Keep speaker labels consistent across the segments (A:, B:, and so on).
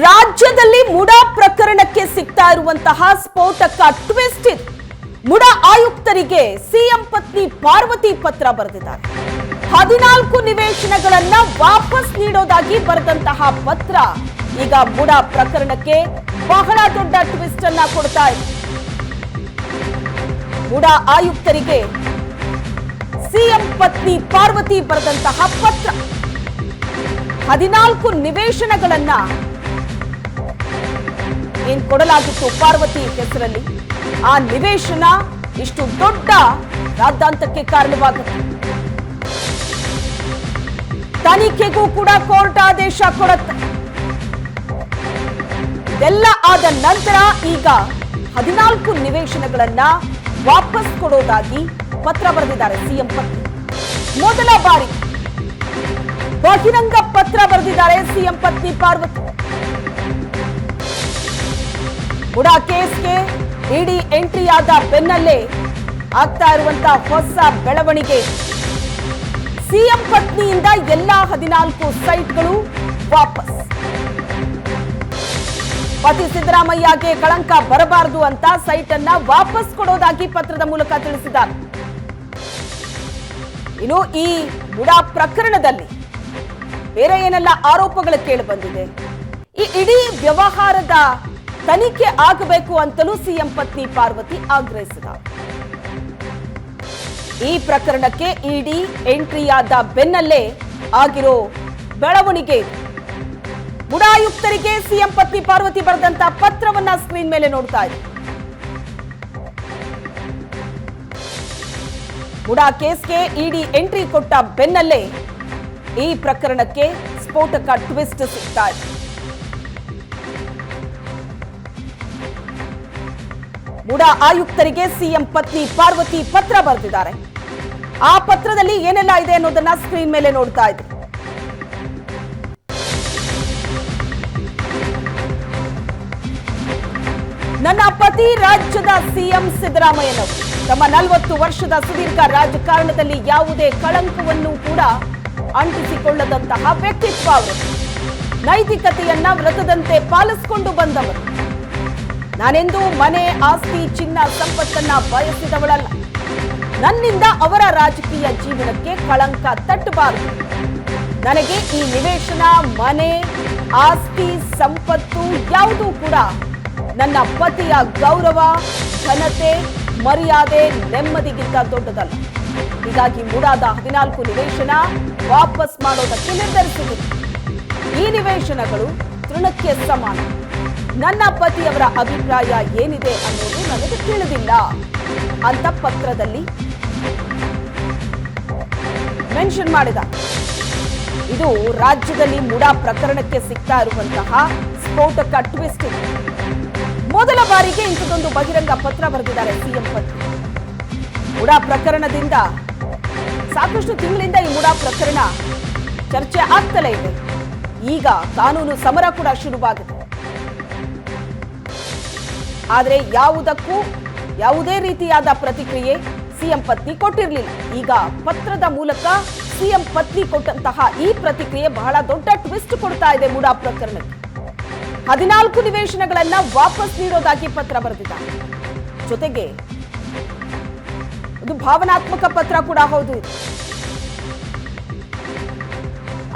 A: ರಾಜ್ಯದಲ್ಲಿ ಮುಡಾ ಪ್ರಕರಣಕ್ಕೆ ಸಿಗ್ತಾ ಇರುವಂತಹ ಸ್ಫೋಟಕ ಟ್ವಿಸ್ಟ್ ಇದು. ಮುಡಾ ಆಯುಕ್ತರಿಗೆ ಸಿಎಂ ಪತ್ನಿ ಪಾರ್ವತಿ ಪತ್ರ ಬರೆದಿದ್ದಾರೆ. ಹದಿನಾಲ್ಕು ನಿವೇಶನಗಳನ್ನ ವಾಪಸ್ ನೀಡೋದಾಗಿ ಬರೆದಂತಹ ಪತ್ರ ಈಗ ಮುಡಾ ಪ್ರಕರಣಕ್ಕೆ ಬಹಳ ದೊಡ್ಡ ಟ್ವಿಸ್ಟ್ ಅನ್ನ ಕೊಡ್ತಾ ಇದೆ. ಮುಡಾ ಆಯುಕ್ತರಿಗೆ ಸಿಎಂ ಪತ್ನಿ ಪಾರ್ವತಿ ಬರೆದಂತಹ ಪತ್ರ. ಹದಿನಾಲ್ಕು ನಿವೇಶನಗಳನ್ನ ಏನ್ ಕೊಡಲಾಗಿತ್ತು ಪಾರ್ವತಿ ಹೆಸರಲ್ಲಿ? ಆ ನಿವೇಶನ ಇಷ್ಟು ದೊಡ್ಡ ರಾದ್ದಾಂತಕ್ಕೆ ಕಾರಣವಾಗುತ್ತೆ ತನಿಖೆಗೂ ಕೂಡ ಕೋರ್ಟ್ ಆದೇಶ ಕೊಡುತ್ತೆ. ಇದೆಲ್ಲ ಆದ ನಂತರ ಈಗ ಹದಿನಾಲ್ಕು ನಿವೇಶನಗಳನ್ನ ವಾಪಸ್ ಕೊಡೋದಾಗಿ ಪತ್ರ ಬರೆದಿದ್ದಾರೆ ಸಿಎಂ ಪತ್ನಿ. ಮೊದಲ ಬಾರಿ ಬಹಿರಂಗ ಪತ್ರ ಬರೆದಿದ್ದಾರೆ ಸಿಎಂ ಪತ್ನಿ ಪಾರ್ವತಿ. ಬುಡಾ ಕೇಸ್ಗೆ ಇಡಿ ಎಂಟ್ರಿ ಆದ ಬೆನ್ನಲ್ಲೇ ಆಗ್ತಾ ಇರುವಂತಹ ಹೊಸ ಬೆಳವಣಿಗೆ. ಸಿಎಂ ಪತ್ನಿಯಿಂದ ಎಲ್ಲಾ ಹದಿನಾಲ್ಕು ಸೈಟ್ಗಳು ವಾಪಸ್. ಪತಿ ಸಿದ್ದರಾಮಯ್ಯಗೆ ಕಳಂಕ ಬರಬಾರದು ಅಂತ ಸೈಟ್ ಅನ್ನ ವಾಪಸ್ ಕೊಡೋದಾಗಿ ಪತ್ರದ ಮೂಲಕ ತಿಳಿಸಿದ್ದಾರೆ. ಇನ್ನು ಈ ಬುಡಾ ಪ್ರಕರಣದಲ್ಲಿ ಬೇರೆ ಏನೆಲ್ಲ ಆರೋಪಗಳು ಕೇಳಿ ಬಂದಿದೆ. ಈ ಇಡೀ ವ್ಯವಹಾರದ ತನಿಖೆ ಆಗಬೇಕು ಅಂತಲೂ ಸಿಎಂ ಪತ್ನಿ ಪಾರ್ವತಿ ಆಗ್ರಹಿಸಿದ. ಈ ಪ್ರಕರಣಕ್ಕೆ ಇಡಿ ಎಂಟ್ರಿಯಾದ ಬೆನ್ನಲ್ಲೇ ಆಗಿರೋ ಬೆಳವಣಿಗೆ. ಬುಡಾಯುಕ್ತರಿಗೆ ಸಿಎಂ ಪತ್ನಿ ಪಾರ್ವತಿ ಬರೆದಂತ ಪತ್ರವನ್ನ ಸ್ಕ್ರೀನ್ ಮೇಲೆ ನೋಡ್ತಾ ಇದೆ. ಬುಡಾ ಕೇಸ್ಗೆ ಇಡಿ ಎಂಟ್ರಿ ಕೊಟ್ಟ ಬೆನ್ನಲ್ಲೇ ಈ ಪ್ರಕರಣಕ್ಕೆ ಸ್ಫೋಟಕ ಟ್ವಿಸ್ಟ್ ಸಿಗ್ತಾ ಇದೆ. ಮುಡಾ ಆಯುಕ್ತರಿಗೆ ಸಿಎಂ ಪತ್ನಿ ಪಾರ್ವತಿ ಪತ್ರ ಬರೆದಿದ್ದಾರೆ. ಆ ಪತ್ರದಲ್ಲಿ ಏನೆಲ್ಲ ಇದೆ ಅನ್ನೋದನ್ನ ಸ್ಕ್ರೀನ್ ಮೇಲೆ ನೋಡ್ತಾ ಇದ್ದೀವಿ ನನ್ನ ಪತಿ ರಾಜ್ಯದ ಸಿಎಂ ಸಿದ್ದರಾಮಯ್ಯನವರು. ತಮ್ಮ ನಲವತ್ತು ವರ್ಷದ ಸುದೀರ್ಘ ರಾಜಕಾರಣದಲ್ಲಿ ಯಾವುದೇ ಕಳಂಕವನ್ನು ಕೂಡ ಅಂಟಿಸಿಕೊಳ್ಳದಂತಹ ವ್ಯಕ್ತಿತ್ವ ಅವರು. ನೈತಿಕತೆಯನ್ನ ವ್ರತದಂತೆ ಪಾಲಿಸಿಕೊಂಡು ಬಂದವರು. ನಾನೆಂದೂ ಮನೆ, ಆಸ್ತಿ, ಚಿನ್ನ, ಸಂಪತ್ತನ್ನ ಬಯಸಿದವಳಲ್ಲ. ನನ್ನಿಂದ ಅವರ ರಾಜಕೀಯ ಜೀವನಕ್ಕೆ ಕಳಂಕ ತಟ್ಟಬಾರದು. ನನಗೆ ಈ ನಿವೇಶನ, ಮನೆ, ಆಸ್ತಿ, ಸಂಪತ್ತು ಯಾವುದೂ ಕೂಡ ನನ್ನ ಪತಿಯ ಗೌರವ, ಘನತೆ, ಮರ್ಯಾದೆ, ನೆಮ್ಮದಿಗಿಂತ ದೊಡ್ಡದಲ್ಲ. ಹೀಗಾಗಿ ಮೂಡಾದ ಹದಿನಾಲ್ಕು ನಿವೇಶನ ವಾಪಸ್ ಮಾಡೋದಕ್ಕೆ ನಿರ್ಧರಿಸಿದೆ ಈ ನಿವೇಶನಗಳು ತೃಣಕ್ಕೆ ಸಮಾನ. ನನ್ನ ಪತಿಯವರ ಅಭಿಪ್ರಾಯ ಏನಿದೆ ಅನ್ನೋದು ನನಗೆ ತಿಳಿದಿಲ್ಲ. ಅಂತ ಪತ್ರದಲ್ಲಿ ಮೆನ್ಷನ್ ಮಾಡಿದ. ಇದು ರಾಜ್ಯದಲ್ಲಿ ಮುಡಾ ಪ್ರಕರಣಕ್ಕೆ ಸಿಗ್ತಾ ಇರುವಂತಹ ಸ್ಫೋಟಕ ಟ್ವಿಸ್ಟ್. ಮೊದಲ ಬಾರಿಗೆ ಇಂಥದೊಂದು ಬಹಿರಂಗ ಪತ್ರ ಬರೆದಿದ್ದಾರೆ ಸಿಎಂ ಪತ್ನಿ. ಮುಡಾ ಪ್ರಕರಣದಿಂದ ಸಾಕಷ್ಟು ತಿಂಗಳಿಂದ ಈ ಮುಡಾ ಪ್ರಕರಣ ಚರ್ಚೆ ಆಗ್ತಲೇ ಇದೆ. ಈಗ ಕಾನೂನು ಸಮರ ಕೂಡ ಶುರುವಾಗಿದೆ. ಆದರೆ ಯಾವುದಕ್ಕೂ ಯಾವುದೇ ರೀತಿಯಾದ ಪ್ರತಿಕ್ರಿಯೆ ಸಿಎಂ ಪತ್ನಿ ಕೊಟ್ಟಿರಲಿಲ್ಲ. ಈಗ ಪತ್ರದ ಮೂಲಕ ಸಿಎಂ ಪತ್ನಿ ಕೊಟ್ಟಂತಹ ಈ ಪ್ರತಿಕ್ರಿಯೆ ಬಹಳ ದೊಡ್ಡ ಟ್ವಿಸ್ಟ್ ಕೊಡ್ತಾ ಇದೆ ಮೂಡಾ ಪ್ರಕರಣಕ್ಕೆ. ಹದಿನಾಲ್ಕು ನಿವೇಶನಗಳನ್ನ ವಾಪಸ್ ನೀಡೋದಾಗಿ ಪತ್ರ ಬರೆದಿದ್ದಾರೆ. ಜೊತೆಗೆ ಒಂದು ಭಾವನಾತ್ಮಕ ಪತ್ರ ಕೂಡ ಹೌದು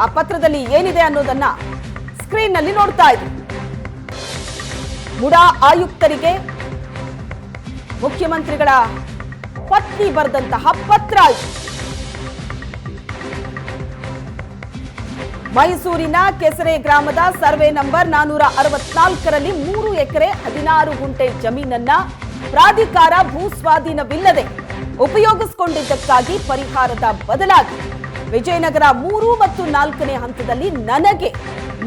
A: ಆ ಪತ್ರದಲ್ಲಿ ಏನಿದೆ ಅನ್ನೋದನ್ನ ಸ್ಕ್ರೀನ್ನಲ್ಲಿ ನೋಡ್ತಾ ಇದ್ದೀವಿ ಮುಡಾ ಆಯುಕ್ತರಿಗೆ ಮುಖ್ಯಮಂತ್ರಿಗಳ ಪತ್ನಿ ಬರೆದಂತಹ ಪತ್ರ ಮೈಸೂರಿನ ಕೆಸರೆ ಗ್ರಾಮದ ಸರ್ವೆ ನಂಬರ್ ನಾನೂರ ಅರವತ್ನಾಲ್ಕರಲ್ಲಿ ಮೂರು ಎಕರೆ ಹದಿನಾರು ಗುಂಟೆ ಜಮೀನನ್ನ ಪ್ರಾಧಿಕಾರ ಭೂ ಸ್ವಾಧೀನವಿಲ್ಲದೆ ಉಪಯೋಗಿಸಿಕೊಂಡಿದ್ದಕ್ಕಾಗಿ ಪರಿಹಾರದ ಬದಲಾಗಿ ವಿಜಯನಗರ ಮೂರು ಮತ್ತು ನಾಲ್ಕನೇ ಹಂತದಲ್ಲಿ ನನಗೆ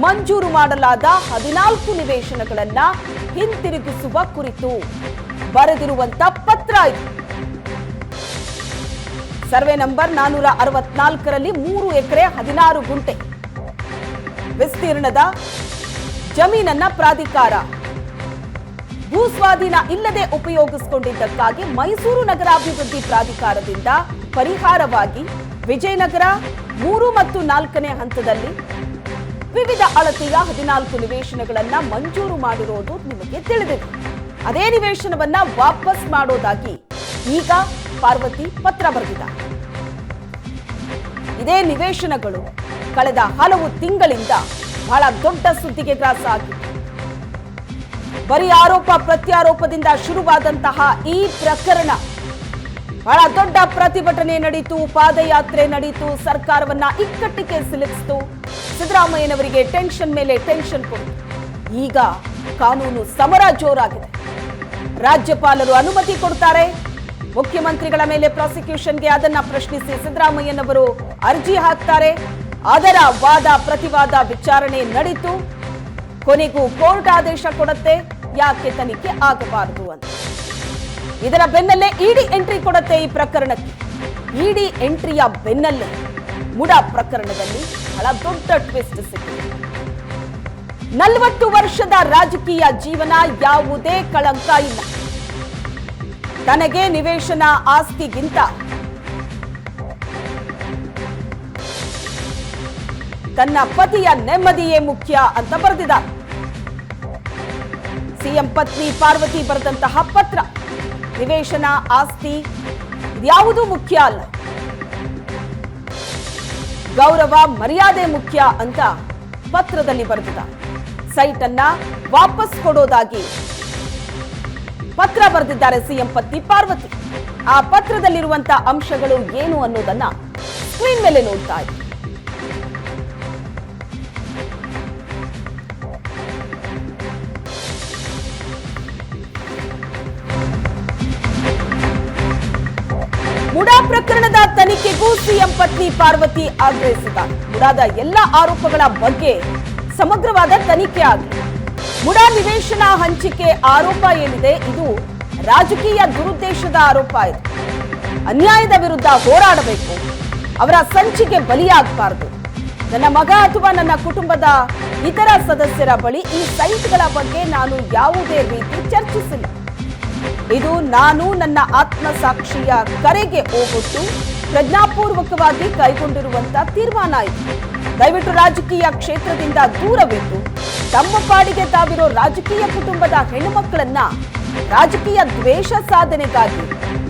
A: ಮಂಜೂರು ಮಾಡಲಾದ ಹದಿನಾಲ್ಕು ನಿವೇಶನಗಳನ್ನ ಹಿಂತಿರುಗಿಸುವ ಕುರಿತು ಬರೆದಿರುವಂತ ಪತ್ರ ಇದು. ಸರ್ವೆ ನಂಬರ್ ನಾನೂರ ಅರವತ್ನಾಲ್ಕರಲ್ಲಿ ಮೂರು ಎಕರೆ ಹದಿನಾರು ಗುಂಟೆ. ವಿಸ್ತೀರ್ಣದ ಜಮೀನನ್ನ ಪ್ರಾಧಿಕಾರ. ಭೂಸ್ವಾಧೀನ ಇಲ್ಲದೆ ಉಪಯೋಗಿಸಿಕೊಂಡಿದ್ದಕ್ಕಾಗಿ ಮೈಸೂರು ನಗರಾಭಿವೃದ್ಧಿ ಪ್ರಾಧಿಕಾರದಿಂದ ಪರಿಹಾರವಾಗಿ ವಿಜಯನಗರ ಮೂರು ಮತ್ತು ನಾಲ್ಕನೇ ಹಂತದಲ್ಲಿ ವಿವಿಧ ಅಳತೆಯ ಹದಿನಾಲ್ಕು ನಿವೇಶನಗಳನ್ನ ಮಂಜೂರು ಮಾಡಿರೋದು ನಿಮಗೆ ತಿಳಿದಿದೆ. ಅದೇ ನಿವೇಶನವನ್ನ ವಾಪಸ್ ಮಾಡೋದಾಗಿ ಈಗ ಪಾರ್ವತಿ ಪತ್ರ ಬರೆದಿದ್ದಾರೆ ಇದೇ ನಿವೇಶನಗಳು ಕಳೆದ ಹಲವು ತಿಂಗಳಿಂದ ಬಹಳ ದೊಡ್ಡ ಸುದ್ದಿಗೆ ಗ್ರಾಸ ಆಗಿದೆ. ಬರೀ ಆರೋಪ ಪ್ರತ್ಯಾರೋಪದಿಂದ ಶುರುವಾದಂತಹ ಈ ಪ್ರಕರಣ ಬಹಳ ದೊಡ್ಡ ಪ್ರತಿಭಟನೆ ನಡೀತು, ಪಾದಯಾತ್ರೆ ನಡೀತು, ಸರ್ಕಾರವನ್ನ ಇಕ್ಕಟ್ಟಿಗೆ ಸಿಲುಕಿಸಿತು. ಸಿದ್ದರಾಮಯ್ಯನವರಿಗೆ ಟೆನ್ಷನ್ ಮೇಲೆ ಟೆನ್ಷನ್ ಕೊಡು ಈಗ ಕಾನೂನು ಸಮರ ಜೋರಾಗಿದೆ. ರಾಜ್ಯಪಾಲರು ಅನುಮತಿ ಕೊಡ್ತಾರೆ. ಮುಖ್ಯಮಂತ್ರಿಗಳ ಮೇಲೆ ಪ್ರಾಸಿಕ್ಯೂಷನ್ಗೆ ಅದನ್ನ ಪ್ರಶ್ನಿಸಿ ಸಿದ್ದರಾಮಯ್ಯನವರು ಅರ್ಜಿ ಹಾಕ್ತಾರೆ. ಅದರ ವಾದ ಪ್ರತಿವಾದ ವಿಚಾರಣೆ ನಡೀತು. ಕೊನೆಗೂ ಕೋರ್ಟ್ ಆದೇಶ ಕೊಡುತ್ತೆ. ಯಾಕೆ ತನಿಖೆ ಆಗಬಾರದು ಅಂತ. ಇದರ ಬೆನ್ನಲ್ಲೇ ಇಡಿ ಎಂಟ್ರಿ ಕೊಡುತ್ತೆ ಈ ಪ್ರಕರಣಕ್ಕೆ. ಇಡಿ ಎಂಟ್ರಿಯ ಬೆನ್ನಲ್ಲೇ ಮುಡಾ ಪ್ರಕರಣದಲ್ಲಿ ಬಹಳ ದೊಡ್ಡ ಟ್ವಿಸ್ಟ್ ಸಿಕ್ಕಿದೆ. ನಲವತ್ತು ವರ್ಷದ ರಾಜಕೀಯ ಜೀವನ ಯಾವುದೇ ಕಳಂಕ ಇಲ್ಲ. ತನಗೆ ನಿವೇಶನ ಆಸ್ತಿಗಿಂತ ತನ್ನ ಪತಿಯ ನೆಮ್ಮದಿಯೇ ಮುಖ್ಯ ಅಂತ ಬರೆದಿದ್ದಾರೆ. ಸಿಎಂ ಪತ್ನಿ ಪಾರ್ವತಿ ಬರೆದಂತಹ ಪತ್ರ ನಿವೇಶನ ಆಸ್ತಿ ಇದ್ಯಾವುದೂ ಮುಖ್ಯ ಅಲ್ಲ? ಗೌರವ ಮರ್ಯಾದೆ ಮುಖ್ಯ ಅಂತ ಪತ್ರದಲ್ಲಿ ಬರೆದ ಸೈಟ್ ಅನ್ನ ವಾಪಸ್ ಕೊಡೋದಾಗಿ ಪತ್ರ ಬರೆದಿದ್ದಾರೆ ಸಿಎಂ ಪತ್ನಿ ಪಾರ್ವತಿ. ಆ ಪತ್ರದಲ್ಲಿರುವಂತಹ ಅಂಶಗಳು ಏನು ಅನ್ನೋದನ್ನ ಸ್ಕ್ರೀನ್ ಮೇಲೆ ನೋಡ್ತಾ ಇದ್ದೀವಿ ಮುಡಾ ಪ್ರಕರಣದ ತನಿಖೆಗೂ ಸಿಎಂ ಪತ್ನಿ ಪಾರ್ವತಿ ಆಗ್ರಹಿಸಿದ. ಮುಡಾದ ಎಲ್ಲ ಆರೋಪಗಳ ಬಗ್ಗೆ ಸಮಗ್ರವಾದ ತನಿಖೆ ಆಗಿದೆ. ಮುಡಾ ನಿವೇಶನ ಹಂಚಿಕೆ ಆರೋಪ ಏನಿದೆ, ಇದು ರಾಜಕೀಯ ದುರುದ್ದೇಶದ ಆರೋಪ ಇದೆ. ಅನ್ಯಾಯದ ವಿರುದ್ಧ ಹೋರಾಡಬೇಕು. ಅವರ ಸಂಚಿಗೆ ಬಲಿಯಾಗಬಾರದು. ನನ್ನ ಮಗ ಅಥವಾ ನನ್ನ ಕುಟುಂಬದ ಇತರ ಸದಸ್ಯರ ಬಳಿ ಈ ಸೈಟ್ಗಳ ಬಗ್ಗೆ ನಾನು ಯಾವುದೇ ರೀತಿ ಚರ್ಚಿಸಿಲ್ಲ. ಇದು ನಾನು ನನ್ನ ಆತ್ಮಸಾಕ್ಷಿಯ ಕರೆಗೆ ಹೋಗೊಟ್ಟು ಪ್ರಜ್ಞಾಪೂರ್ವಕವಾಗಿ ಕೈಗೊಂಡಿರುವಂತ ತೀರ್ಮಾನ ಇದು. ದಯವಿಟ್ಟು ರಾಜಕೀಯ ಕ್ಷೇತ್ರದಿಂದ ದೂರವಿದ್ದು, ತಮ್ಮ ಪಾಡಿಗೆ ತಾವಿರೋ ರಾಜಕೀಯ ಕುಟುಂಬದ ಹೆಣ್ಣುಮಕ್ಕಳನ್ನ ರಾಜಕೀಯ ದ್ವೇಷ ಸಾಧನೆಗಾಗಿ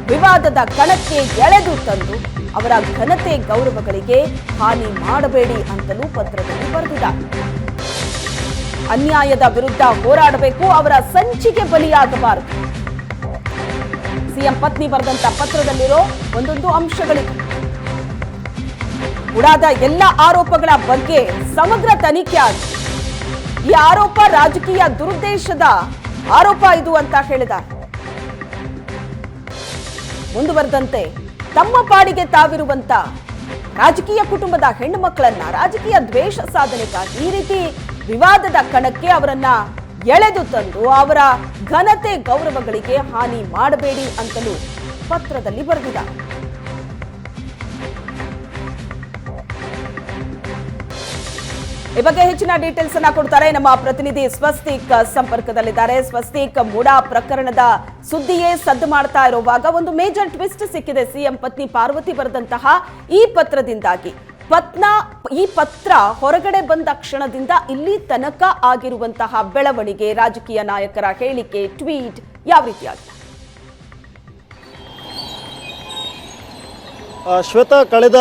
A: ವಿವಾದದ ಕಣಕ್ಕೆ ಎಳೆದು ತಂದು ಅವರ ಘನತೆ ಗೌರವಗಳಿಗೆ ಹಾನಿ ಮಾಡಬೇಡಿ ಅಂತಲೂ ಪತ್ರದಲ್ಲಿ ಬರೆದಿದ್ದಾರೆ. ಅನ್ಯಾಯದ ವಿರುದ್ಧ ಹೋರಾಡಬೇಕು, ಅವರ ಸಂಚಿಗೆ ಬಲಿಯಾಗಬಾರದು. ಸಿಎಂ ಪತ್ನಿ ಬರೆದಂತ ಪತ್ರದಲ್ಲಿರೋ ಒಂದೊಂದು ಅಂಶಗಳಿವೆ. ಉಡಾದ ಎಲ್ಲ ಆರೋಪಗಳ ಬಗ್ಗೆ ಸಮಗ್ರ ತನಿಖೆ ಆಗಿ ಈ ಆರೋಪ ರಾಜಕೀಯ ದುರುದ್ದೇಶದ ಆರೋಪ ಇದು ಅಂತ ಹೇಳಿದ ಮುಂದುವರೆದಂತೆ ತಮ್ಮ ಪಾಡಿಗೆ ತಾವಿರುವಂತ ರಾಜಕೀಯ ಕುಟುಂಬದ ಹೆಣ್ಣು ಮಕ್ಕಳನ್ನ ರಾಜಕೀಯ ದ್ವೇಷ ಸಾಧನೆಗಾಗಿ ಈ ರೀತಿ ವಿವಾದದ ಕಣಕ್ಕೆ ಅವರನ್ನ ಎಳೆದು ತಂದು ಅವರ ಘನತೆ ಗೌರವಗಳಿಗೆ ಹಾನಿ ಮಾಡಬೇಡಿ ಅಂತಲೂ ಪತ್ರದಲ್ಲಿ ಬರೆದಿದ್ದಾರೆ ಈ ಬಗ್ಗೆ ಹೆಚ್ಚಿನ ಡೀಟೇಲ್ಸ್ ಅನ್ನ ಕೊಡ್ತಾರೆ ನಮ್ಮ ಪ್ರತಿನಿಧಿ ಸ್ವಸ್ತಿಕ್ ಸಂಪರ್ಕದಲ್ಲಿದ್ದಾರೆ. ಸ್ವಸ್ತಿಕ್ ಮೂಡಾ ಪ್ರಕರಣದ ಸುದ್ದಿಯೇ ಸದ್ದು ಮಾಡ್ತಾ ಇರುವಾಗ ಒಂದು ಮೇಜರ್ ಟ್ವಿಸ್ಟ್ ಸಿಕ್ಕಿದೆ. ಸಿಎಂ ಪತ್ನಿ ಪಾರ್ವತಿ ಬರೆದಂತಹ ಈ ಪತ್ರದಿಂದಾಗಿ. ಪತ್ನ, ಈ ಪತ್ರ ಹೊರಗಡೆ ಬಂದ ಕ್ಷಣದಿಂದ ಇಲ್ಲಿ ತನಕ ಆಗಿರುವಂತಹ ಬೆಳವಣಿಗೆ ರಾಜಕೀಯ ನಾಯಕರ ಹೇಳಿಕೆ, ಟ್ವೀಟ್ ಯಾವ ರೀತಿಯಾಗಿದೆ?
B: ಶ್ವೇತ, ಕಳೆದ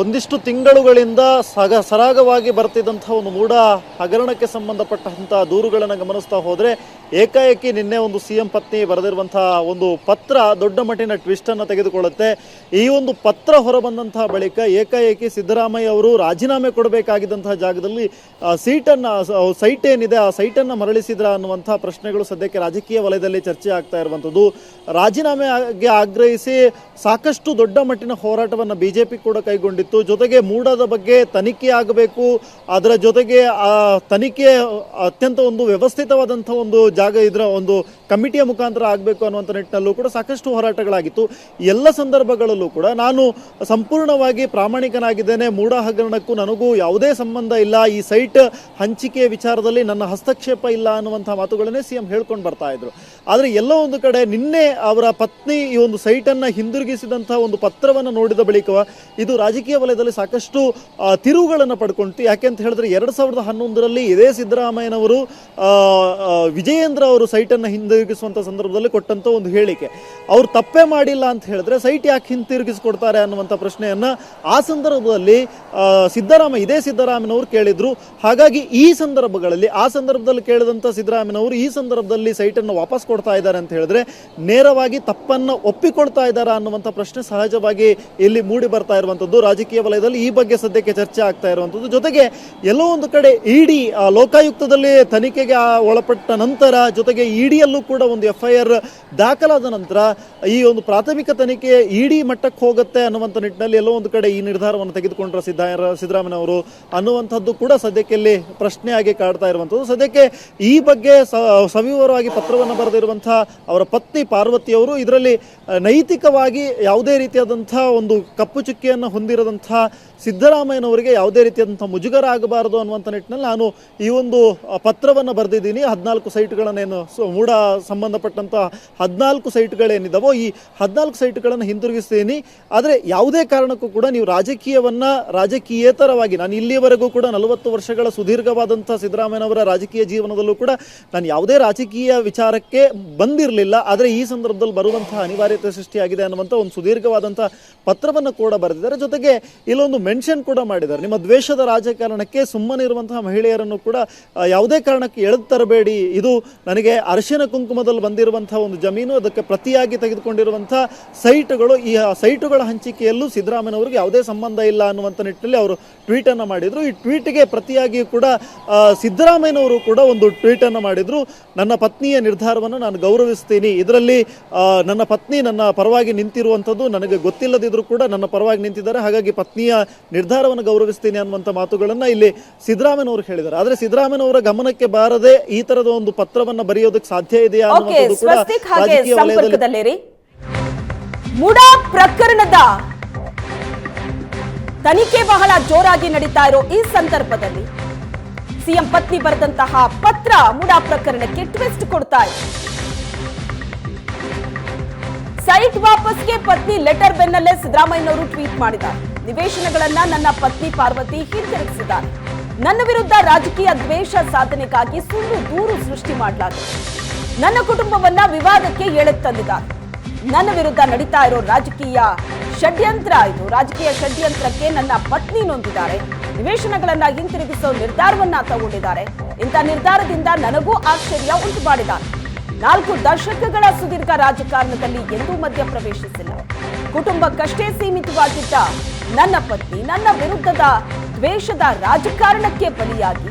B: ಒಂದಿಷ್ಟು ತಿಂಗಳುಗಳಿಂದ ಸಗ ಸರಾಗವಾಗಿ ಬರ್ತಿದ್ದಂಥ ಒಂದು ಮೂಢ ಹಗರಣಕ್ಕೆ ಸಂಬಂಧಪಟ್ಟಂಥ ದೂರುಗಳನ್ನು ಗಮನಿಸ್ತಾ ಹೋದರೆ ಏಕಾಏಕಿ ನಿನ್ನೆ ಒಂದು ಸಿ ಎಂ ಪತ್ನಿ ಬರೆದಿರುವಂತಹ ಒಂದು ಪತ್ರ ದೊಡ್ಡ ಮಟ್ಟಿನ ಟ್ವಿಸ್ಟ್ ಅನ್ನು ತೆಗೆದುಕೊಳ್ಳುತ್ತೆ. ಈ ಒಂದು ಪತ್ರ ಹೊರಬಂದಂತಹ ಬಳಿಕ ಏಕಾಏಕಿ ಸಿದ್ದರಾಮಯ್ಯ ಅವರು ರಾಜೀನಾಮೆ ಕೊಡಬೇಕಾಗಿದ್ದಂತಹ ಜಾಗದಲ್ಲಿ ಸೀಟನ್ನ ಸೈಟ್ ಏನಿದೆ ಆ ಸೈಟನ್ನು ಮರಳಿಸಿದ್ರ ಅನ್ನುವಂತಹ ಪ್ರಶ್ನೆಗಳು ಸದ್ಯಕ್ಕೆ ರಾಜಕೀಯ ವಲಯದಲ್ಲಿ ಚರ್ಚೆ ಆಗ್ತಾ ಇರುವಂಥದ್ದು. ರಾಜೀನಾಮೆಗೆ ಆಗ್ರಹಿಸಿ ಸಾಕಷ್ಟು ದೊಡ್ಡ ಮಟ್ಟಿನ ಹೋರಾಟವನ್ನು ಬಿಜೆಪಿ ಕೂಡ ಕೈಗೊಂಡಿತ್ತು. ಜೊತೆಗೆ ಮೂಡದ ಬಗ್ಗೆ ತನಿಖೆ ಆಗಬೇಕು. ಅದರ ಜೊತೆಗೆ, ಆ, ತನಿಖೆ ಅತ್ಯಂತ ಒಂದು ವ್ಯವಸ್ಥಿತವಾದಂಥ ಒಂದು ಜಾಗ ಇದರ ಒಂದು ಕಮಿಟಿಯ ಮುಖಾಂತರ ಆಗಬೇಕು ಅನ್ನುವಂಥ ನಿಟ್ಟಿನಲ್ಲೂ ಕೂಡ ಸಾಕಷ್ಟು ಹೋರಾಟಗಳಾಗಿತ್ತು. ಎಲ್ಲ ಸಂದರ್ಭಗಳಲ್ಲೂ ಕೂಡ ನಾನು ಸಂಪೂರ್ಣವಾಗಿ ಪ್ರಾಮಾಣಿಕನಾಗಿದ್ದೇನೆ. ಮೂಡ ಹಗರಣಕ್ಕೂ ನನಗೂ ಯಾವುದೇ ಸಂಬಂಧ ಇಲ್ಲ. ಈ ಸೈಟ್ ಹಂಚಿಕೆಯ ವಿಚಾರದಲ್ಲಿ ನನ್ನ ಹಸ್ತಕ್ಷೇಪ ಇಲ್ಲ ಅನ್ನುವಂಥ ಮಾತುಗಳನ್ನೇ ಸಿ ಎಂ ಹೇಳ್ಕೊಂಡು ಬರ್ತಾ ಇದ್ರು. ಆದರೆ ಎಲ್ಲೋ ಒಂದು ಕಡೆ ನಿನ್ನೆ ಅವರ ಪತ್ನಿ ಈ ಒಂದು ಸೈಟನ್ನು ಹಿಂದಿರುಗಿಸಿದಂಥ ಒಂದು ಪತ್ರವನ್ನು ನೋಡಿದ ಬಳಿಕ ಇದು ರಾಜಕೀಯ ವಲಯದಲ್ಲಿ ಸಾಕಷ್ಟು ತಿರುವುಗಳನ್ನು ಯಾಕೆ ಅಂತ ಹೇಳಿದ್ರೆ ಎರಡು ಸಾವಿರದ ಹನ್ನೊಂದರಲ್ಲಿ ಇದೇ ಸಿದ್ದರಾಮಯ್ಯನವರು ಆ, ವಿಜಯೇಂದ್ರ ಅವರು ಸೈಟನ್ನು ಹಿಂದಿರುಗಿಸುವಂತ ಸಂದರ್ಭದಲ್ಲಿ ಕೊಟ್ಟಂತ ಒಂದು ಹೇಳಿಕೆ. ಅವ್ರು ತಪ್ಪೇ ಮಾಡಿಲ್ಲ ಅಂತ ಹೇಳಿದ್ರೆ ಸೈಟ್ ಯಾಕೆ ಹಿಂತಿರುಗಿಸ್ಕೊಡ್ತಾರೆ ಅನ್ನುವಂಥ ಪ್ರಶ್ನೆಯನ್ನ ಆ ಸಂದರ್ಭದಲ್ಲಿ ಸಿದ್ದರಾಮಯ್ಯ, ಇದೇ ಸಿದ್ದರಾಮಯ್ಯನವರು ಕೇಳಿದ್ರು. ಹಾಗಾಗಿ ಈ ಸಂದರ್ಭಗಳಲ್ಲಿ, ಆ ಸಂದರ್ಭದಲ್ಲಿ ಕೇಳಿದಂಥ ಸಿದ್ದರಾಮಯ್ಯನವರು ಈ ಸಂದರ್ಭದಲ್ಲಿ ಸೈಟನ್ನು ವಾಪಸ್ ಕೊಡ್ತಾ ಇದ್ದಾರೆ ಅಂತ ಹೇಳಿದ್ರೆ ನೇರವಾಗಿ ತಪ್ಪನ್ನ ಒಪ್ಪಿಕೊಳ್ತಾ ಇದ್ದಾರಾ ಅನ್ನುವಂಥ ಪ್ರಶ್ನೆ ಸಹಜವಾಗಿ ಇಲ್ಲಿ ಮೂಡಿ ಬರ್ತಾ ಇರುವಂಥದ್ದು. ರಾಜಕೀಯ ವಲಯದಲ್ಲಿ ಈ ಬಗ್ಗೆ ಸದ್ಯಕ್ಕೆ ಚರ್ಚೆ ಆಗ್ತಾ ಇರುವಂಥದ್ದು. ಜೊತೆಗೆ ಎಲ್ಲೋ ಒಂದು ಕಡೆ ಇಡಿ ಲೋಕಾಯುಕ್ತದಲ್ಲಿ ತನಿಖೆಗೆ ಒಳಪಟ್ಟ ನಂತರ ಜೊತೆಗೆ ಇಡಿಯಲ್ಲೂ ಕೂಡ ಒಂದು ಎಫ್ ಐ ದಾಖಲಾದ ನಂತರ ಈ ಒಂದು ಪ್ರಾಥಮಿಕ ತನಿಖೆ ಇಡಿ ಮಟ್ಟಕ್ಕೆ ಹೋಗುತ್ತೆ ಅನ್ನುವಂಥ ನಿಟ್ಟಿನಲ್ಲಿ ಎಲ್ಲೋ ಒಂದು ಕಡೆ ಈ ನಿರ್ಧಾರವನ್ನು ತೆಗೆದುಕೊಂಡ್ರ ಸಿದ್ದ ಸಿದ್ದರಾಮಯ್ಯ ಅವರು ಅನ್ನುವಂಥದ್ದು ಕೂಡ ಸದ್ಯಕ್ಕೆ ಇಲ್ಲಿ ಪ್ರಶ್ನೆಯಾಗಿ ಕಾಡ್ತಾ ಇರುವಂಥದ್ದು. ಸದ್ಯಕ್ಕೆ ಈ ಬಗ್ಗೆ ಸವಿವರವಾಗಿ ಪತ್ರವನ್ನು ಬರೆದಿರುವಂತಹ ಅವರ ಪತ್ನಿ ಪಾರ್ವತಿ ಅವರು ಇದರಲ್ಲಿ ನೈತಿಕವಾಗಿ ಯಾವುದೇ ರೀತಿಯಾದಂಥ ಒಂದು ಕಪ್ಪು ಚುಕ್ಕಿಯನ್ನು ಹೊಂದಿರದಂತಹ ಸಿದ್ದರಾಮಯ್ಯನವರಿಗೆ ಯಾವುದೇ ರೀತಿಯಾದಂಥ ಮುಜುಗರ ಆಗಬಾರದು ಅನ್ನುವಂಥ ನಿಟ್ಟಿನಲ್ಲಿ ನಾನು ಈ ಒಂದು ಪತ್ರವನ್ನು ಬರೆದಿದ್ದೀನಿ. ಹದಿನಾಲ್ಕು ಸೈಟ್ಗಳನ್ನೇನು, ಸೊ ಮೂಡ ಸಂಬಂಧಪಟ್ಟಂಥ ಹದಿನಾಲ್ಕು ಸೈಟ್ಗಳೇನಿದ್ದಾವೋ ಈ ಹದಿನಾಲ್ಕು ಸೈಟ್ಗಳನ್ನು ಹಿಂತಿರುಗಿಸ್ತೀನಿ ಆದರೆ ಯಾವುದೇ ಕಾರಣಕ್ಕೂ ಕೂಡ ನೀವು ರಾಜಕೀಯವನ್ನ ರಾಜಕೀಯೇತರವಾಗಿ, ನಾನು ಇಲ್ಲಿಯವರೆಗೂ ಕೂಡ ನಲವತ್ತು ವರ್ಷಗಳ ಸುದೀರ್ಘವಾದಂಥ ಸಿದ್ದರಾಮಯ್ಯನವರ ರಾಜಕೀಯ ಜೀವನದಲ್ಲೂ ಕೂಡ ನಾನು ಯಾವುದೇ ರಾಜಕೀಯ ವಿಚಾರಕ್ಕೆ ಬಂದಿರಲಿಲ್ಲ. ಆದರೆ ಈ ಸಂದರ್ಭದಲ್ಲಿ ಬರುವಂತಹ ಅನಿವಾರ್ಯತೆ ಸೃಷ್ಟಿಯಾಗಿದೆ ಅನ್ನುವಂಥ ಒಂದು ಸುದೀರ್ಘವಾದಂಥ ಪತ್ರವನ್ನು ಕೂಡ ಬರೆದಿದ್ದಾರೆ. ಜೊತೆಗೆ ಇಲ್ಲೊಂದು ಮೆನ್ಷನ್ ಕೂಡ ಮಾಡಿದ್ದಾರೆ. ನಿಮ್ಮ ದ್ವೇಷದ ರಾಜಕಾರಣಕ್ಕೆ ಸುಮ್ಮನೆ ಇರುವಂತಹ ಮಹಿಳೆಯರನ್ನು ಕೂಡ ಯಾವುದೇ ಕಾರಣಕ್ಕೆ ಎಳೆದು ತರಬೇಡಿ. ಇದು ನನಗೆ ಅರಿಶಿನ ಕುಂಕುಮದಲ್ಲಿ ಬಂದಿರುವಂಥ ಒಂದು ಜಮೀನು, ಅದಕ್ಕೆ ಪ್ರತಿಯಾಗಿ ತೆಗೆದುಕೊಂಡಿರುವಂಥ ಸೈಟ್ಗಳು, ಈ ಸೈಟುಗಳ ಹಂಚಿಕೆಯಲ್ಲೂ ಸಿದ್ದರಾಮಯ್ಯನವರಿಗೆ ಯಾವುದೇ ಸಂಬಂಧ ಇಲ್ಲ ಅನ್ನುವಂಥ ನಿಟ್ಟಿನಲ್ಲಿ ಅವರು ಟ್ವೀಟ್ ಅನ್ನು ಮಾಡಿದ್ರು. ಈ ಟ್ವೀಟ್ಗೆ ಪ್ರತಿಯಾಗಿ ಕೂಡ ಸಿದ್ದರಾಮಯ್ಯನವರು ಕೂಡ ಒಂದು ಟ್ವೀಟ್ ಅನ್ನು ಮಾಡಿದ್ರು. ನನ್ನ ಪತ್ನಿಯ ನಿರ್ಧಾರವನ್ನು ನಾನು ಗೌರವಿಸ್ತೀನಿ. ಇದರಲ್ಲಿ ನನ್ನ ಪತ್ನಿ ನನ್ನ ಪರವಾಗಿ ನಿಂತಿರುವಂಥದ್ದು ನನಗೆ ಗೊತ್ತಿಲ್ಲದಿದ್ದರೂ ಕೂಡ ನನ್ನ ಪರವಾಗಿ ನಿಂತಿದ್ದಾರೆ. ಹಾಗಾಗಿ ಪತ್ನಿಯ ನಿರ್ಧಾರವನ್ನು ಗೌರವಿಸ್ತೀನಿ ಅನ್ನುವಂಥ ಮಾತುಗಳನ್ನು ಇಲ್ಲಿ ಸಿದ್ದರಾಮಯ್ಯನವರು ಹೇಳಿದ್ದಾರೆ. ಆದರೆ ಸಿದ್ದರಾಮಯ್ಯನವರ ಗಮನಕ್ಕೆ ಬಾರದೆ ಈ ಥರದ ಒಂದು ಪತ್ರವನ್ನ ಬರೆಯೋದಕ್ಕೆ ಸಾಧ್ಯ ಇದೆಯಾ
A: ಸಂಪರ್ಕದಲ್ಲಿರಿ. ಮುಡಾ ಪ್ರಕರಣದ ತನಿಖೆ ಬಹಳ ಜೋರಾಗಿ ನಡೀತಾ ಇರೋ ಈ ಸಂದರ್ಭದಲ್ಲಿ ಸಿಎಂ ಪತ್ನಿ ಬರೆದಂತಹ ಪತ್ರ ಮುಡಾ ಪ್ರಕರಣಕ್ಕೆ ಟ್ವಿಸ್ಟ್ ಕೊಡ್ತಾ ಇದೆ. ಸೈಟ್ ವಾಪಸ್ಗೆ ಪತ್ನಿ ಲೆಟರ್ ಬೆನ್ನಲ್ಲೇ ಸಿದ್ದರಾಮಯ್ಯನವರು ಟ್ವೀಟ್ ಮಾಡಿದ್ದಾರೆ. ನಿವೇಶನಗಳನ್ನ ನನ್ನ ಪತ್ನಿ ಪಾರ್ವತಿ ಹಿಂತಿರುಗಿಸಿದ್ದಾರೆ. ನನ್ನ ವಿರುದ್ಧ ರಾಜಕೀಯ ದ್ವೇಷ ಸಾಧನೆಗಾಗಿ ಸುಳ್ಳು ದೂರು ಸೃಷ್ಟಿ ಮಾಡಲಾಗಿದೆ. ನನ್ನ ಕುಟುಂಬವನ್ನ ವಿವಾದಕ್ಕೆ ಎಳೆತಂದಿದ್ದಾರೆ ನನ್ನ ವಿರುದ್ಧ ನಡೀತಾ ಇರೋ ರಾಜಕೀಯ ಷಡ್ಯಂತ್ರ ಇದು. ರಾಜಕೀಯ ಷಡ್ಯಂತ್ರಕ್ಕೆ ನನ್ನ ಪತ್ನಿ ನೊಂದಿದ್ದಾರೆ. ನಿವೇಶನಗಳನ್ನ ಹಿಂತಿರುಗಿಸೋ ನಿರ್ಧಾರವನ್ನ ತಗೊಂಡಿದ್ದಾರೆ. ಇಂಥ ನಿರ್ಧಾರದಿಂದ ನನಗೂ ಆಶ್ಚರ್ಯ ಉಂಟು ಮಾಡಿದ್ದಾರೆ. ನಾಲ್ಕು ದಶಕಗಳ ಸುದೀರ್ಘ ರಾಜಕಾರಣದಲ್ಲಿ ಎಂದೂ ಮಧ್ಯ ಪ್ರವೇಶಿಸಿಲ್ಲ. ಕುಟುಂಬಕ್ಕಷ್ಟೇ ಸೀಮಿತವಾಗಿದ್ದ ನನ್ನ ಪತ್ನಿ ನನ್ನ ವಿರುದ್ಧದ ದ್ವೇಷದ ರಾಜಕಾರಣಕ್ಕೆ ಬಲಿಯಾಗಿ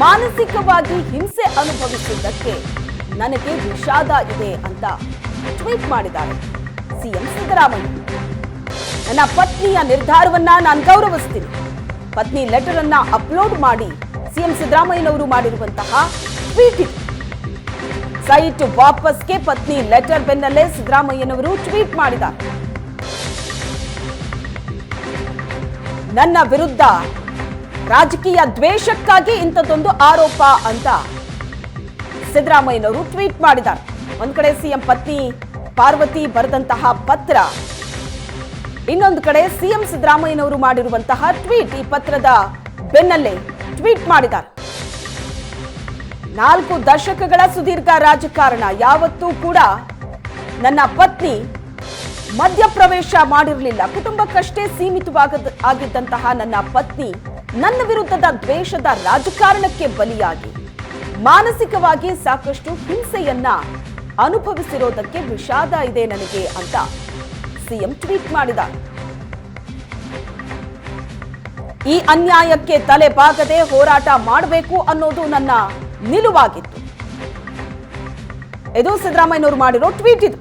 A: ಮಾನಸಿಕವಾಗಿ ಹಿಂಸೆ ಅನುಭವಿಸಿದ್ದಕ್ಕೆ ನನಗೆ ವಿಷಾದ ಇದೆ ಅಂತ ಟ್ವೀಟ್ ಮಾಡಿದ್ದಾರೆ ಸಿಎಂ ಸಿದ್ದರಾಮಯ್ಯ. ನನ್ನ ಪತ್ನಿಯ ನಿರ್ಧಾರವನ್ನ ನಾನು ಗೌರವಿಸ್ತೀನಿ. ಪತ್ನಿ ಲೆಟರ್ ಅನ್ನ ಅಪ್ಲೋಡ್ ಮಾಡಿ ಸಿಎಂ ಸಿದ್ದರಾಮಯ್ಯನವರು ಮಾಡಿರುವಂತಹ ಟ್ವೀಟ್ ಸೈಟ್ ವಾಪಸ್ಗೆ ಪತ್ನಿ ಲೆಟರ್ ಬೆನ್ನಲ್ಲೇ ಸಿದ್ದರಾಮಯ್ಯನವರು ಟ್ವೀಟ್ ಮಾಡಿದ್ದಾರೆ. ನನ್ನ ವಿರುದ್ಧ ರಾಜಕೀಯ ದ್ವೇಷಕ್ಕಾಗಿ ಇಂಥದ್ದೊಂದು ಆರೋಪ ಅಂತ ಸಿದ್ದರಾಮಯ್ಯನವರು ಟ್ವೀಟ್ ಮಾಡಿದ್ದಾರೆ. ಒಂದು ಕಡೆ ಸಿಎಂ ಪತ್ನಿ ಪಾರ್ವತಿ ಬರೆದಂತಹ ಪತ್ರ, ಇನ್ನೊಂದು ಕಡೆ ಸಿಎಂ ಸಿದ್ದರಾಮಯ್ಯನವರು ಮಾಡಿರುವಂತಹ ಟ್ವೀಟ್ ಈ ಪತ್ರದ ಬೆನ್ನಲ್ಲೇ ಟ್ವೀಟ್ ಮಾಡಿದ್ದಾರೆ. ನಾಲ್ಕು ದಶಕಗಳ ಸುದೀರ್ಘ ರಾಜಕಾರಣ, ಯಾವತ್ತೂ ಕೂಡ ನನ್ನ ಪತ್ನಿ ಮಧ್ಯಪ್ರವೇಶ ಮಾಡಿರಲಿಲ್ಲ. ಕುಟುಂಬಕ್ಕಷ್ಟೇ ಸೀಮಿತವಾಗದ, ಆಗಿದ್ದಂತಹ ನನ್ನ ಪತ್ನಿ ನನ್ನ ವಿರುದ್ಧದ ದ್ವೇಷದ ರಾಜಕಾರಣಕ್ಕೆ ಬಲಿಯಾಗಿ. ಮಾನಸಿಕವಾಗಿ ಸಾಕಷ್ಟು ಹಿಂಸೆಯನ್ನ ಅನುಭವಿಸಿರೋದಕ್ಕೆ ವಿಷಾದ ಇದೆ ನನಗೆ ಅಂತ ಸಿಎಂ ಟ್ವೀಟ್ ಮಾಡಿದ ಈ ಅನ್ಯಾಯಕ್ಕೆ ತಲೆ ಬಾಗದೆ ಹೋರಾಟ ಮಾಡಬೇಕು ಅನ್ನೋದು ನನ್ನ ನಿಲುವಾಗಿತ್ತು. ಇದು ಸಿದ್ದರಾಮಯ್ಯನವರು ಮಾಡಿರೋ ಟ್ವೀಟ್ ಇದು.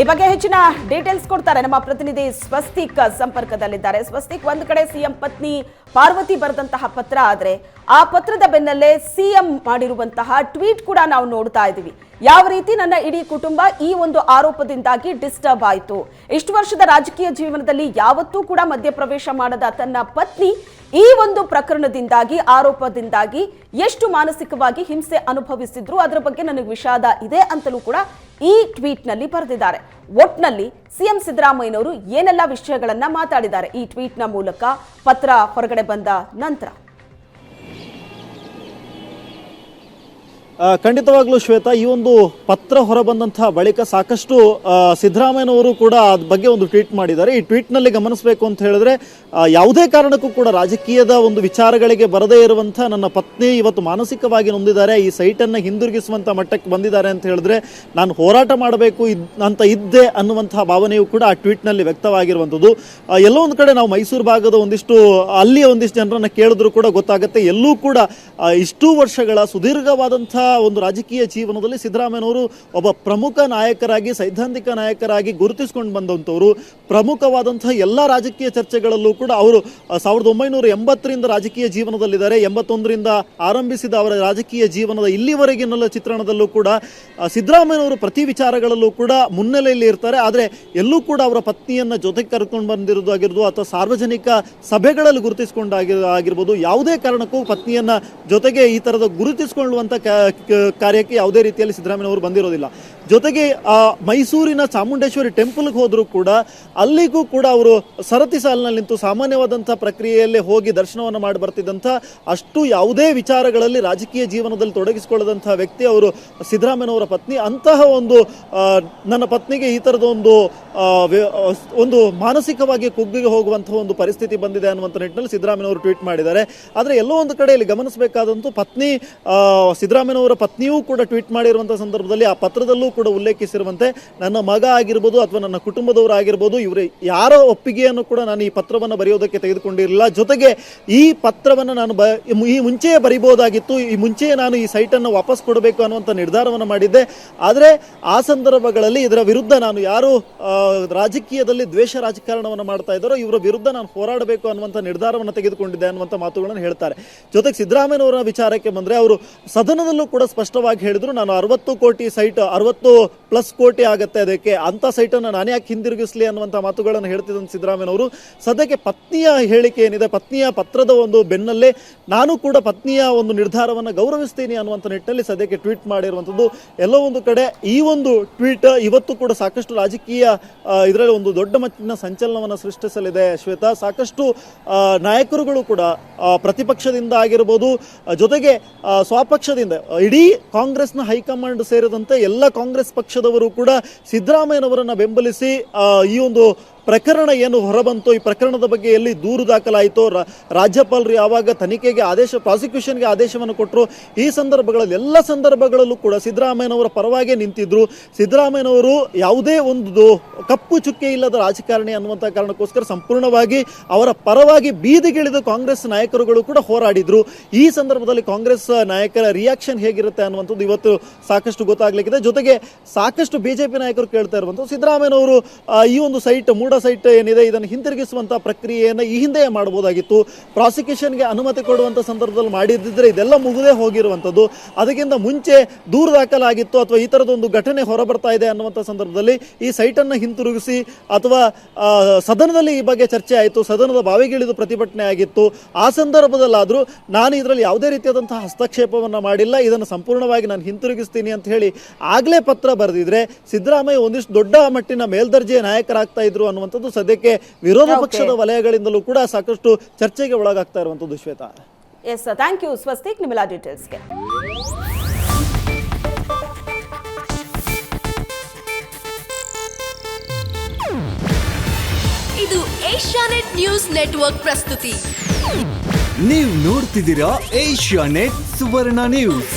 A: ಈ ಬಗ್ಗೆ ಹೆಚ್ಚಿನ ಡೀಟೇಲ್ಸ್ ಕೊಡ್ತಾರೆ ನಮ್ಮ ಪ್ರತಿನಿಧಿ ಸ್ವಸ್ತಿಕ್ ಸಂಪರ್ಕದಲ್ಲಿದ್ದಾರೆ. ಸ್ವಸ್ತಿಕ್ ಒಂದು ಕಡೆ ಸಿಎಂ ಪತ್ನಿ ಪಾರ್ವತಿ ಬರೆದಂತಹ ಪತ್ರ ಆದರೆ ಆ ಪತ್ರದ ಬೆನ್ನಲ್ಲೇ ಸಿಎಂ ಮಾಡಿರುವಂತಹ ಟ್ವೀಟ್ ಕೂಡ ನಾವು ನೋಡ್ತಾ ಇದ್ದೀವಿ. ಯಾವ ರೀತಿ ನನ್ನ ಇಡೀ ಕುಟುಂಬ ಈ ಒಂದು ಆರೋಪದಿಂದಾಗಿ ಡಿಸ್ಟರ್ಬ್ ಆಯಿತು. ಇಷ್ಟು ವರ್ಷದ ರಾಜಕೀಯ ಜೀವನದಲ್ಲಿ ಯಾವತ್ತೂ ಕೂಡ ಮಧ್ಯಪ್ರವೇಶ ಮಾಡದ ತನ್ನ ಪತ್ನಿ ಈ ಒಂದು ಪ್ರಕರಣದಿಂದಾಗಿ, ಆರೋಪದಿಂದಾಗಿ ಎಷ್ಟು ಮಾನಸಿಕವಾಗಿ ಹಿಂಸೆ ಅನುಭವಿಸಿದ್ರು ಅದರ ಬಗ್ಗೆ ನನಗೆ ವಿಷಾದ ಇದೆ ಅಂತಲೂ ಕೂಡ ಈ ಟ್ವೀಟ್ನಲ್ಲಿ ಬರೆದಿದ್ದಾರೆ. ಒಟ್ನಲ್ಲಿ ಸಿಎಂ ಸಿದ್ದರಾಮಯ್ಯನವರು ಏನೆಲ್ಲ ವಿಷಯಗಳನ್ನ ಮಾತಾಡಿದ್ದಾರೆ ಈ ಟ್ವೀಟ್ನ ಮೂಲಕ? ಪತ್ರ ಹೊರಗಡೆ ಬಂದ ನಂತರ.
B: ಖಂಡಿತವಾಗ್ಲೂ ಶ್ವೇತಾ, ಈ ಒಂದು ಪತ್ರ ಹೊರಬಂದಂತಹ ಬಳಿಕ ಸಾಕಷ್ಟು ಸಿದ್ದರಾಮಯ್ಯನವರು ಕೂಡ ಅದ ಬಗ್ಗೆ ಒಂದು ಟ್ವೀಟ್ ಮಾಡಿದ್ದಾರೆ. ಈ ಟ್ವೀಟ್ನಲ್ಲಿ ಗಮನಿಸಬೇಕು ಅಂತ ಹೇಳಿದ್ರೆ ಯಾವುದೇ ಕಾರಣಕ್ಕೂ ಕೂಡ ರಾಜಕೀಯದ ಒಂದು ವಿಚಾರಗಳಿಗೆ ಬರದೇ ಇರುವಂತಹ ನನ್ನ ಪತ್ನಿ ಇವತ್ತು ಮಾನಸಿಕವಾಗಿ ನೊಂದಿದ್ದಾರೆ. ಈ ಸೈಟನ್ನು ಹಿಂದಿರುಗಿಸುವಂಥ ಮಟ್ಟಕ್ಕೆ ಬಂದಿದ್ದಾರೆ ಅಂತ ಹೇಳಿದ್ರೆ, ನಾನು ಹೋರಾಟ ಮಾಡಬೇಕು ಅಂತ ಇದ್ದೆ ಅನ್ನುವಂತಹ ಭಾವನೆಯು ಕೂಡ ಆ ಟ್ವೀಟ್ನಲ್ಲಿ ವ್ಯಕ್ತವಾಗಿರುವಂಥದ್ದು. ಎಲ್ಲೋ ಒಂದು ಕಡೆ ನಾವು ಮೈಸೂರು ಭಾಗದ ಒಂದಿಷ್ಟು ಅಲ್ಲಿ ಒಂದಿಷ್ಟು ಜನರನ್ನ ಕೇಳಿದ್ರು ಕೂಡ ಗೊತ್ತಾಗುತ್ತೆ. ಎಲ್ಲೂ ಕೂಡ ಇಷ್ಟು ವರ್ಷಗಳ ಸುದೀರ್ಘವಾದಂತಹ ಒಂದು ರಾಜಕೀಯ ಜೀವನದಲ್ಲಿ ಸಿದ್ದರಾಮಯ್ಯನವರು ಒಬ್ಬ ಪ್ರಮುಖ ನಾಯಕರಾಗಿ, ಸೈದ್ಧಾಂತಿಕ ನಾಯಕರಾಗಿ ಗುರುತಿಸಿಕೊಂಡು ಬಂದಂಥವರು. ಪ್ರಮುಖವಾದಂತಹ ಎಲ್ಲ ರಾಜಕೀಯ ಚರ್ಚೆಗಳಲ್ಲೂ ಕೂಡ ಅವರು ಸಾವಿರದ ಒಂಬೈನೂರ ಎಂಬತ್ತರಿಂದ ರಾಜಕೀಯ ಜೀವನದಲ್ಲಿದ್ದಾರೆ. ಎಂಬತ್ತೊಂದರಿಂದ ಆರಂಭಿಸಿದ ಅವರ ರಾಜಕೀಯ ಜೀವನದ ಇಲ್ಲಿವರೆಗಿನ ಚಿತ್ರಣದಲ್ಲೂ ಕೂಡ ಸಿದ್ದರಾಮಯ್ಯನವರು ಪ್ರತಿ ವಿಚಾರಗಳಲ್ಲೂ ಕೂಡ ಮುನ್ನೆಲೆಯಲ್ಲಿ ಇರ್ತಾರೆ. ಆದರೆ ಎಲ್ಲೂ ಕೂಡ ಅವರ ಪತ್ನಿಯನ್ನ ಜೊತೆಗೆ ಕರ್ಕೊಂಡು ಬಂದಿರೋದು ಆಗಿರ್ಬೋದು, ಅಥವಾ ಸಾರ್ವಜನಿಕ ಸಭೆಗಳಲ್ಲಿ ಗುರುತಿಸಿಕೊಂಡಾಗಿ, ಆಗಿರ್ಬೋದು, ಯಾವುದೇ ಕಾರಣಕ್ಕೂ ಪತ್ನಿಯನ್ನ ಜೊತೆಗೆ ಈ ಕ- ಕ- ಕಾರ್ಯಕ್ಕೆ ಯಾವುದೇ ರೀತಿಯಲ್ಲಿ ಸಿದ್ದರಾಮಯ್ಯನವರು ಬಂದಿರೋದಿಲ್ಲ. ಜೊತೆಗೆ ಮೈಸೂರಿನ ಚಾಮುಂಡೇಶ್ವರಿ ಟೆಂಪಲ್ಗೆ ಹೋದರೂ ಕೂಡ, ಅಲ್ಲಿಗೂ ಕೂಡ ಅವರು ಸರತಿ ಸಾಲಿನಲ್ಲಿ ನಿಂತು ಸಾಮಾನ್ಯವಾದಂಥ ಪ್ರಕ್ರಿಯೆಯಲ್ಲೇ ಹೋಗಿ ದರ್ಶನವನ್ನು ಮಾಡಿ ಬರ್ತಿದ್ದಂಥ ಅಷ್ಟು ಯಾವುದೇ ವಿಚಾರಗಳಲ್ಲಿ ರಾಜಕೀಯ ಜೀವನದಲ್ಲಿ ತೊಡಗಿಸಿಕೊಳ್ಳದಂಥ ವ್ಯಕ್ತಿ ಅವರು ಸಿದ್ದರಾಮಯ್ಯನವರ ಪತ್ನಿ. ಅಂತಹ ಒಂದು ನನ್ನ ಪತ್ನಿಗೆ ಈ ಥರದ ಒಂದು ಒಂದು ಮಾನಸಿಕವಾಗಿ ಕುಗ್ಗಿಗೆ ಹೋಗುವಂತಹ ಒಂದು ಪರಿಸ್ಥಿತಿ ಬಂದಿದೆ ಅನ್ನುವಂಥ ನಿಟ್ಟಿನಲ್ಲಿ ಸಿದ್ದರಾಮಯ್ಯನವರು ಟ್ವೀಟ್ ಮಾಡಿದ್ದಾರೆ. ಆದರೆ ಎಲ್ಲೋ ಒಂದು ಕಡೆಯಲ್ಲಿ ಗಮನಿಸಬೇಕಾದಂತೂ ಪತ್ನಿ ಸಿದ್ದರಾಮಯ್ಯನವರ ಪತ್ನಿಯೂ ಕೂಡ ಟ್ವೀಟ್ ಮಾಡಿರುವಂಥ ಸಂದರ್ಭದಲ್ಲಿ ಆ ಪತ್ರದಲ್ಲೂ ಕೂಡ ಉಲ್ಲೇಖಿಸಿರುವಂತೆ ನನ್ನ ಮಗ ಆಗಿರ್ಬೋದು ಅಥವಾ ನನ್ನ ಕುಟುಂಬದವರು ಆಗಿರ್ಬೋದು, ಇವರು ಯಾರ ಒಪ್ಪಿಗೆಯನ್ನು ಕೂಡ ನಾನು ಈ ಪತ್ರವನ್ನು ಬರೆಯೋದಕ್ಕೆ ತೆಗೆದುಕೊಂಡಿರಲಿಲ್ಲ. ಜೊತೆಗೆ ಈ ಪತ್ರವನ್ನು ನಾನು ಬ ಈ ಮುಂಚೆಯೇ ಬರಿಬೋದಾಗಿತ್ತು ಈ ಮುಂಚೆಯೇ ನಾನು ಈ ಸೈಟನ್ನು ವಾಪಸ್ ಕೊಡಬೇಕು ಅನ್ನುವಂಥ ನಿರ್ಧಾರವನ್ನು ಮಾಡಿದ್ದೆ. ಆದರೆ ಆ ಸಂದರ್ಭಗಳಲ್ಲಿ ಇದರ ವಿರುದ್ಧ ನಾನು ಯಾರು ರಾಜಕೀಯದಲ್ಲಿ ದ್ವೇಷ ರಾಜಕಾರಣವನ್ನು ಮಾಡ್ತಾ ಇದ್ದಾರೋ ಇವರ ವಿರುದ್ಧ ನಾನು ಹೋರಾಡಬೇಕು ಅನ್ನುವಂಥ ನಿರ್ಧಾರವನ್ನು ತೆಗೆದುಕೊಂಡಿದ್ದೆ ಅನ್ನುವಂಥ ಮಾತುಗಳನ್ನು ಹೇಳ್ತಾರೆ. ಜೊತೆಗೆ ಸಿದ್ದರಾಮಯ್ಯನವರ ವಿಚಾರಕ್ಕೆ ಬಂದರೆ ಅವರು ಸದನದಲ್ಲೂ ಕೂಡ ಸ್ಪಷ್ಟವಾಗಿ ಹೇಳಿದ್ರು, ನಾನು ಅರವತ್ತು ಕೋಟಿ ಸೈಟ್, ಅರವತ್ತು ಪ್ಲಸ್ ಕೋಟಿ ಆಗುತ್ತೆ ಅದಕ್ಕೆ. ಅಂತ ಸೈಟನ್ನು ನಾನು ಯಾಕೆ ಹಿಂದಿರುಗಿಸ್ಲಿ ಅನ್ನುವಂಥ ಮಾತುಗಳನ್ನು ಸಿದ್ದರಾಮಯ್ಯ ಅವರು, ಸದ್ಯಕ್ಕೆ ಪತ್ನಿಯ ಹೇಳಿಕೆ ಏನಿದೆ, ಪತ್ನಿಯ ಪತ್ರದ ಒಂದು ಬೆನ್ನಲ್ಲೇ ನಾನು ಕೂಡ ಪತ್ನಿಯ ಒಂದು ನಿರ್ಧಾರವನ್ನು ಗೌರವಿಸ್ತೀನಿ ಅನ್ನುವಂಥ ನಿಟ್ಟಿನಲ್ಲಿ ಸದ್ಯಕ್ಕೆ ಟ್ವೀಟ್ ಮಾಡಿರುವಂಥದ್ದು. ಎಲ್ಲ ಒಂದು ಕಡೆ ಈ ಒಂದು ಟ್ವೀಟ್ ಇವತ್ತು ಕೂಡ ಸಾಕಷ್ಟು ರಾಜಕೀಯ ಇದರಲ್ಲಿ ಒಂದು ದೊಡ್ಡ ಮಟ್ಟಿನ ಸಂಚಲನವನ್ನು ಸೃಷ್ಟಿಸಲಿದೆ ಶ್ವೇತಾ. ಸಾಕಷ್ಟು ನಾಯಕರುಗಳು ಕೂಡ ಪ್ರತಿಪಕ್ಷದಿಂದ ಆಗಿರ್ಬೋದು ಜೊತೆಗೆ ಸ್ವಪಕ್ಷದಿಂದ, ಇಡೀ ಕಾಂಗ್ರೆಸ್ನ ಹೈಕಮಾಂಡ್ ಸೇರಿದಂತೆ ಎಲ್ಲ ಕಾಂಗ್ರೆಸ್ ಪಕ್ಷದವರು ಕೂಡ ಸಿದ್ದರಾಮಯ್ಯನವರನ್ನು ಬೆಂಬಲಿಸಿ ಈ ಒಂದು ಪ್ರಕರಣ ಏನು ಹೊರಬಂತು, ಈ ಪ್ರಕರಣದ ಬಗ್ಗೆ ಎಲ್ಲಿ ದೂರು ದಾಖಲಾಯಿತು ರಾಜ್ಯಪಾಲರು ಯಾವಾಗ ತನಿಖೆಗೆ ಆದೇಶ, ಪ್ರಾಸಿಕ್ಯೂಷನ್ಗೆ ಆದೇಶವನ್ನು ಕೊಟ್ಟರು ಈ ಸಂದರ್ಭಗಳಲ್ಲಿ ಎಲ್ಲ ಸಂದರ್ಭಗಳಲ್ಲೂ ಕೂಡ ಸಿದ್ದರಾಮಯ್ಯನವರ ಪರವಾಗಿ ನಿಂತಿದ್ರು. ಸಿದ್ದರಾಮಯ್ಯನವರು ಯಾವುದೇ ಒಂದು ಕಪ್ಪು ಚುಕ್ಕೆ ಇಲ್ಲದ ರಾಜಕಾರಣಿ ಅನ್ನುವಂಥ ಕಾರಣಕ್ಕೋಸ್ಕರ ಸಂಪೂರ್ಣವಾಗಿ ಅವರ ಪರವಾಗಿ ಬೀದಿಗಿಳಿದು ಕಾಂಗ್ರೆಸ್ ನಾಯಕರುಗಳು ಕೂಡ ಹೋರಾಡಿದ್ರು. ಈ ಸಂದರ್ಭದಲ್ಲಿ ಕಾಂಗ್ರೆಸ್ ನಾಯಕರ ರಿಯಾಕ್ಷನ್ ಹೇಗಿರುತ್ತೆ ಅನ್ನುವಂಥದ್ದು ಇವತ್ತು ಸಾಕಷ್ಟು ಗೊತ್ತಾಗಲಿಕ್ಕಿದೆ. ಜೊತೆಗೆ ಸಾಕಷ್ಟು ಬಿಜೆಪಿ ನಾಯಕರು ಕೇಳ್ತಾ ಇರುವಂಥದ್ದು, ಸಿದ್ದರಾಮಯ್ಯನವರು ಈ ಒಂದು ಸೈಟ್ ಮೂಡ ಸೈಟ್ ಏನಿದೆ, ಇದನ್ನು ಹಿಂತಿರುಗಿಸುವಂಥ ಪ್ರಕ್ರಿಯೆಯನ್ನು ಈ ಹಿಂದೆ ಮಾಡಬಹುದಾಗಿತ್ತು. ಪ್ರಾಸಿಕ್ಯೂಷನ್ಗೆ ಅನುಮತಿ ಕೊಡುವಂಥ ಸಂದರ್ಭದಲ್ಲಿ ಮಾಡಿದ್ದಿದ್ರೆ ಇದೆಲ್ಲ ಮುಗಿದೇ ಹೋಗಿರುವಂಥದ್ದು. ಅದಕ್ಕಿಂತ ಮುಂಚೆ ದೂರು ದಾಖಲಾಗಿತ್ತು ಅಥವಾ ಈ ಥರದ ಒಂದು ಘಟನೆ ಹೊರಬರ್ತಾ ಇದೆ ಅನ್ನುವಂಥ ಸಂದರ್ಭದಲ್ಲಿ ಈ ಸೈಟನ್ನು ಹಿಂತಿರುಗಿಸಿ ಅಥವಾ ಸದನದಲ್ಲಿ ಈ ಬಗ್ಗೆ ಚರ್ಚೆ ಆಯಿತು, ಸದನದ ಬಾವಿಗಿಳಿದು ಪ್ರತಿಭಟನೆ ಆಗಿತ್ತು. ಆ ಸಂದರ್ಭದಲ್ಲಾದರೂ ನಾನು ಇದರಲ್ಲಿ ಯಾವುದೇ ರೀತಿಯಾದಂತಹ ಹಸ್ತಕ್ಷೇಪವನ್ನು ಮಾಡಿಲ್ಲ, ಇದನ್ನು ಸಂಪೂರ್ಣವಾಗಿ ನಾನು ಹಿಂತಿರುಗಿಸ್ತೀನಿ ಅಂತ ಹೇಳಿ ಆಗಲೇ ಪತ್ರ ಬರೆದಿದ್ರೆ ಸಿದ್ದರಾಮಯ್ಯ ಒಂದಿಷ್ಟು ದೊಡ್ಡ ಮಟ್ಟಿನ ಮೇಲ್ದರ್ಜೆಯ ನಾಯಕರಾಗ್ತಾ ಇದ್ರು ಅನ್ನುವಂಥದ್ದು ಸದ್ಯಕ್ಕೆ ವಿರೋಧ. ಪಕ್ಷದ ವಲಯಗಳಿಂದಲೂ ಕೂಡ ಸಾಕಷ್ಟು ಚರ್ಚೆಗೆ ಒಳಗಾಗ್ತಾ ಇರುವಂಥದ್ದು Shwetha.
A: Yes thank you Swastik ನಿಮ್ಮೆಲ್ಲ ಡೀಟೇಲ್ಸ್ಗೆ
C: ಇದು ಏಷ್ಯಾನೆಟ್ ನ್ಯೂಸ್ ನೆಟ್ವರ್ಕ್ ಪ್ರಸ್ತುತಿ.
D: ನೀವು ನೋಡ್ತಿದ್ದೀರಾ ಏಷ್ಯಾ ನೆಟ್ ಸುವರ್ಣ ನ್ಯೂಸ್.